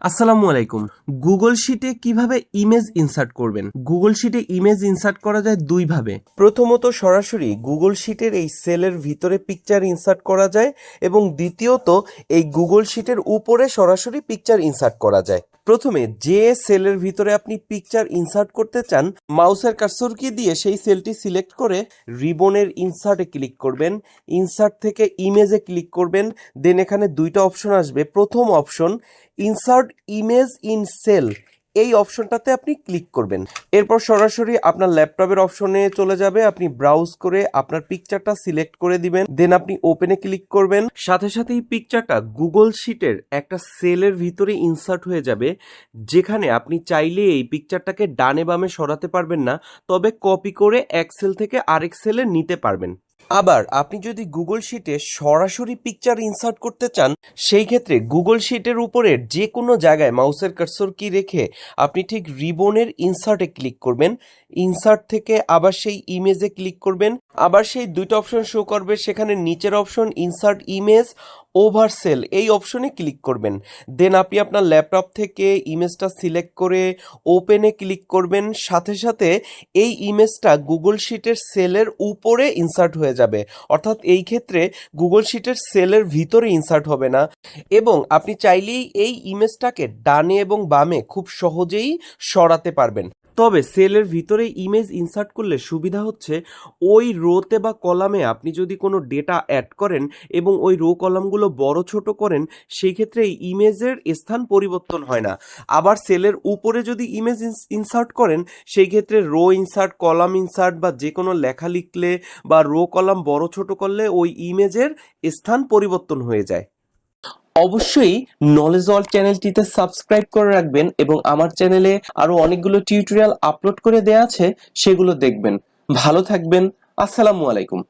আসসালামু আলাইকুম। গুগল শিটে কীভাবে ইমেজ ইনসার্ট করবেন? গুগল শিটে ইমেজ ইনসার্ট করা যায় দুইভাবে। প্রথমত সরাসরি গুগল শিটের এই সেলের ভিতরে পিকচার ইনসার্ট করা যায় এবং দ্বিতীয়ত এই গুগল শিটের উপরে সরাসরি পিকচার ইনসার্ট করা যায়। প্রথমে যে সেলের ভিতরে আপনি পিকচার ইনসার্ট করতে চান মাউসের কার্সরকে দিয়ে সেই সেলটি সিলেক্ট করে রিবনের ইনসার্টে ক্লিক করবেন। ইনসার্ট থেকে ইমেজে ক্লিক করবেন। দেন এখানে দুইটা অপশন আসবে। প্রথম option insert image in cell এই অপশনটাতে আপনি ক্লিক করবেন। এরপর সরাসরি আপনার ল্যাপটপের অপশনে চলে যাবে। আপনি ব্রাউজ করে আপনার পিকচারটা সিলেক্ট করে দিবেন। দেন আপনি ওপেনে ক্লিক করবেন। সাথে সাথে এই পিকচারটা গুগল শিটের একটা সেলের ভিতরে ইনসার্ট হয়ে যাবে। যেখানে আপনি চাইলে এই পিকচারটাকে ডানে বামে সরাতে পারবেন না। তবে কপি করে এক সেল থেকে আরেক সেলে নিতে পারবেন। আবার আপনি যদি গুগল শিটে সরাসরি পিকচার ইনসার্ট করতে চান, সেই ক্ষেত্রে গুগল শিটের উপরে যে কোনো জায়গায় মাউসের কার্সর কি রেখে আপনি ঠিক রিবনের ইনসার্টে ক্লিক করবেন। ইনসার্ট থেকে আবার সেই ইমেজে ক্লিক করবেন। আবার সেই দুটো অপশন শো করবে। সেখানে নিচের option insert image over cell এই অপশনে ক্লিক করবেন। দেন আপনি আপনার ল্যাপটপ থেকে ইমেজটা সিলেক্ট করে ওপেনে ক্লিক করবেন। সাথে সাথে এই ইমেজটা গুগল শিটের সেলের উপরে ইনসার্ট হয়ে যাবে। অর্থাৎ এই ক্ষেত্রে গুগল শিটের সেলের ভিতরে ইনসার্ট হবে না। এবং আপনি চাইলেই এই ইমেজটাকে ডানে এবং বামে খুব সহজেই সরাতে পারবেন। তবে সেলের ভিতরে ইমেজ ইনসার্ট করলে সুবিধা হচ্ছে ওই রোতে বা কলামে আপনি যদি কোনো ডেটা অ্যাড করেন এবং ওই রো কলামগুলো বড় ছোট করেন সেই ক্ষেত্রে ইমেজের স্থান পরিবর্তন হয় না। আবার সেলের উপরে যদি ইমেজ ইনসার্ট করেন সেই ক্ষেত্রে রো ইনসার্ট কলাম ইনসার্ট বা যে কোনো লেখা লিখলে বা রো কলাম বড় ছোট করলে ওই ইমেজের স্থান পরিবর্তন হয়ে যায়। অবশ্যই নলেজ অল চ্যানেলটিতে সাবস্ক্রাইব করে রাখবেন এবং আমার চ্যানেলে আরও অনেকগুলো টিউটোরিয়াল আপলোড করে দেয়া আছে, সেগুলো দেখবেন। ভালো থাকবেন। আসসালামু আলাইকুম।